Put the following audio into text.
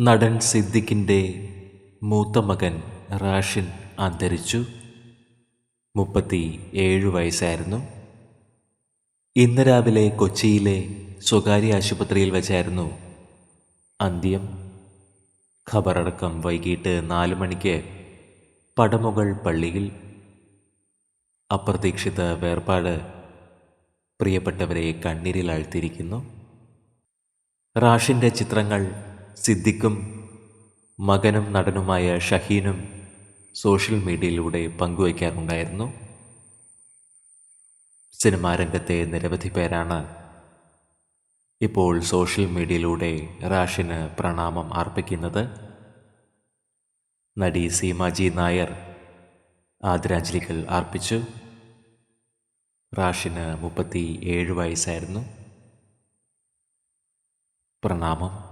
നടൻ സിദ്ദിഖിന്റെ മൂത്ത മകൻ റാഷിൻ അന്തരിച്ചു. മുപ്പത്തി ഏഴ് വയസ്സായിരുന്നു. ഇന്ന് രാവിലെ കൊച്ചിയിലെ സ്വകാര്യ ആശുപത്രിയിൽ വെച്ചായിരുന്നു അന്ത്യം. ഖബറടക്കം വൈകിട്ട് നാല് മണിക്ക് പടമുകൾ പള്ളിയിൽ. അപ്രതീക്ഷിത വേർപാട് പ്രിയപ്പെട്ടവരെ കണ്ണീരിലാഴ്ത്തിയിരിക്കുന്നു റാഷിന്റെ ചിത്രങ്ങൾ സിദ്ദിഖും മകനും നടനുമായ ഷഹീനും സോഷ്യൽ മീഡിയയിലൂടെ പങ്കുവയ്ക്കാറുണ്ടായിരുന്നു. സിനിമാ രംഗത്തെ നിരവധി പേരാണ് ഇപ്പോൾ സോഷ്യൽ മീഡിയയിലൂടെ റാഷിന് പ്രണാമം അർപ്പിക്കുന്നത്. നടി സീമാജി നായർ ആദരാഞ്ജലികൾ അർപ്പിച്ചു. റാഷിന് മുപ്പത്തി ഏഴ് വയസ്സായിരുന്നു. പ്രണാമം